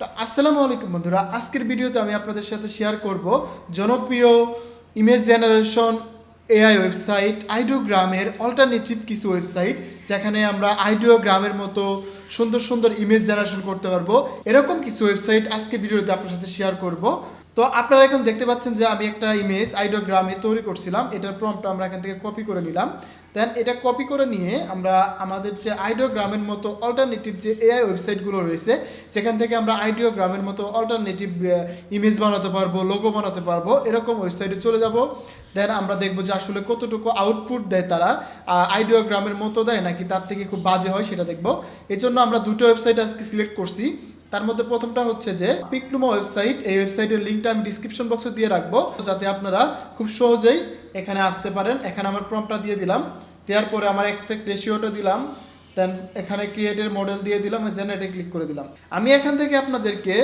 তো আসসালামু আলাইকুম বন্ধুরা, আজকের ভিডিওতে আমি আপনাদের সাথে শেয়ার করব জনপ্রিয় ইমেজ জেনারেশন এআই ওয়েবসাইট আইডিওগ্রামের অল্টারনেটিভ কিছু ওয়েবসাইট যেখানে আমরা আইডিওগ্রামের মতো সুন্দর সুন্দর ইমেজ জেনারেশন করতে পারব। এরকম কিছু ওয়েবসাইট আজকে ভিডিওতে আপনার সাথে শেয়ার করব। তো আপনারা এখন দেখতে পাচ্ছেন যে আমি একটা ইমেজ আইডিওগ্রামে তৈরি করছিলাম। এটার প্রম্পটা আমরা এখান থেকে কপি করে নিলাম। দেন এটা কপি করে নিয়ে আমরা আমাদের যে আইডিওগ্রামের মতো অল্টারনেটিভ যে এআই ওয়েবসাইটগুলো রয়েছে, যেখান থেকে আমরা আইডিওগ্রামের মতো অল্টারনেটিভ ইমেজ বানাতে পারব লোগো বানাতে পারব, এরকম ওয়েবসাইটে চলে যাব। দেন আমরা দেখব যে আসলে কতটুকু আউটপুট দেয় তারা আইডিওগ্রামের মতো দেয় নাকি তার থেকে খুব বাজে হয় সেটা দেখব। এই জন্য আমরা দুটো ওয়েবসাইট আজকে সিলেক্ট করছি। তার মধ্যে প্রথমটা হচ্ছে যে পিকলুমা ওয়েবসাইট এই ওয়েবসাইটের লিঙ্কটা আমি ডিসক্রিপশন বক্সে দিয়ে রাখব, যাতে আপনারা খুব সহজেই এখানে আসতে পারেন। এখানে আমার প্রম্পটা দিয়ে দিলাম, দেওয়ার পরে আমার এক্সপেক্ট রেশিওটা দিলাম দেন এখানে ক্রিয়েটের মডেল দিয়ে দিলাম জেনারেটে ক্লিক করে দিলাম। আমি এখান থেকে আপনাদেরকে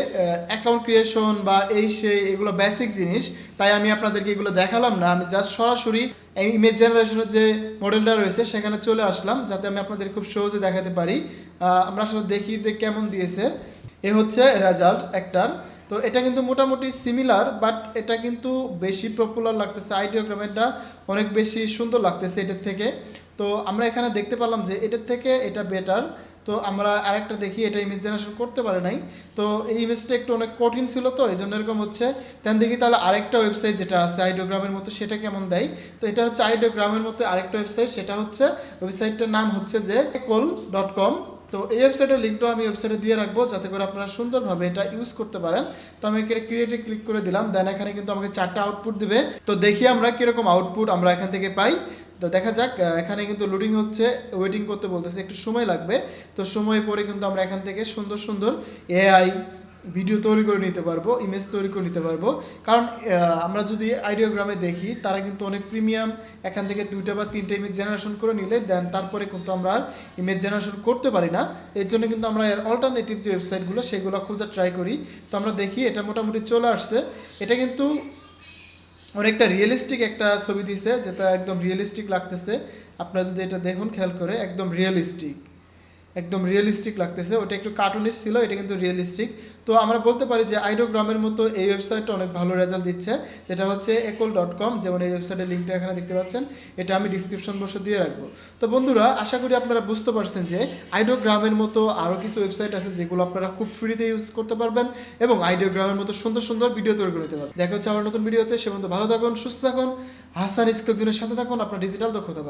অ্যাকাউন্ট ক্রিয়েশন বা এই সেই এগুলো বেসিক জিনিস, তাই আমি আপনাদেরকে এগুলো দেখালাম না। আমি জাস্ট সরাসরি এই ইমেজ জেনারেশনের যে মডেলটা রয়েছে, সেখানে চলে আসলাম, যাতে আমি আপনাদের খুব সহজে দেখাতে পারি। আমরা আসলে দেখি কেমন দিয়েছে। এ হচ্ছে রেজাল্ট একটার। তো এটা কিন্তু মোটামুটি সিমিলার বাট এটা কিন্তু বেশি পপুলার লাগতেছে আইডিওগ্রামেরটা অনেক বেশি সুন্দর লাগতেছে এটার থেকে। তো আমরা এখানে দেখতে পেলাম যে এটার থেকে এটা বেটার তো আমরা আরেকটা দেখি, এটা ইমেজ জেনারেশন করতে পারে নাই। তো এই ইমেজটা একটু অনেক কঠিন ছিল তো এই জন্য এরকম হচ্ছে। দেন দেখি তাহলে আরেকটা ওয়েবসাইট যেটা আছে আইডিওগ্রামের মতো, সেটা কেমন দেয়? তো এটা হচ্ছে আইডিওগ্রামের মতো আরেকটা ওয়েবসাইট সেটা হচ্ছে ওয়েবসাইটটার নাম হচ্ছে যে কোল ডট কম তো এই ওয়েবসাইটের লিঙ্কটাও আমি ওয়েবসাইটে দিয়ে রাখব, যাতে করে আপনারা সুন্দরভাবে এটা ইউজ করতে পারেন। তো আমি এখানে ক্রিয়েটে ক্লিক করে দিলাম দেন এখানে কিন্তু আমাকে চারটা আউটপুট দেবে। তো দেখি আমরা কীরকম আউটপুট আমরা এখান থেকে পাই। তো দেখা যাক এখানে কিন্তু লোডিং হচ্ছে ওয়েটিং করতে বলতেছে, একটু সময় লাগবে। তো সময় পরে কিন্তু আমরা এখান থেকে সুন্দর সুন্দর এআই ভিডিও তৈরি করে নিতে পারব ইমেজ তৈরি করে নিতে পারব। কারণ আমরা যদি আইডিওগ্রামে দেখি, তারা কিন্তু অনেক প্রিমিয়াম এখান থেকে দুইটা বা তিনটা ইমেজ জেনারেশন করে নিলে দেন তারপরে কিন্তু আমরা ইমেজ জেনারেশন করতে পারি না। এর জন্য কিন্তু আমরা এর অল্টারনেটিভ যে ওয়েবসাইটগুলো সেগুলো খোঁজার ট্রাই করি। তো আমরা দেখি, এটা মোটামুটি চলে আসছে। এটা কিন্তু অনেকটা রিয়েলিস্টিক একটা ছবি দিছে, যেটা একদম রিয়েলিস্টিক লাগতেছে। আপনারা যদি এটা দেখুন, খেয়াল করে, একদম রিয়েলিস্টিক একদম রিয়েলিস্টিক লাগতেছে। ওটা একটু কার্টুনিশ ছিল, এটা কিন্তু রিয়েলিস্টিক তো আমরা বলতে পারি যে আইডোগ্রামের মতো এই ওয়েবসাইটটা অনেক ভালো রেজাল্ট দিচ্ছে। যেটা হচ্ছে একল ডট কম যেমন এই ওয়েবসাইটের লিঙ্কটা এখানে দেখতে পাচ্ছেন, এটা আমি ডিসক্রিপশন বসে দিয়ে রাখব। তো বন্ধুরা, আশা করি আপনারা বুঝতে পারছেন যে আইডোগ্রামের মতো আরও কিছু ওয়েবসাইট আছে যেগুলো আপনারা খুব ফ্রিতে ইউজ করতে পারবেন এবং আইডিওগ্রামের মতো সুন্দর সুন্দর ভিডিও তৈরি করে নিতে পারবেন। দেখা হচ্ছে আমার নতুন ভিডিওতে সে পর্যন্ত ভালো থাকুন, সুস্থ থাকুন। হাসান স্কুল সাথে থাকুন, আপনার ডিজিটাল দক্ষতা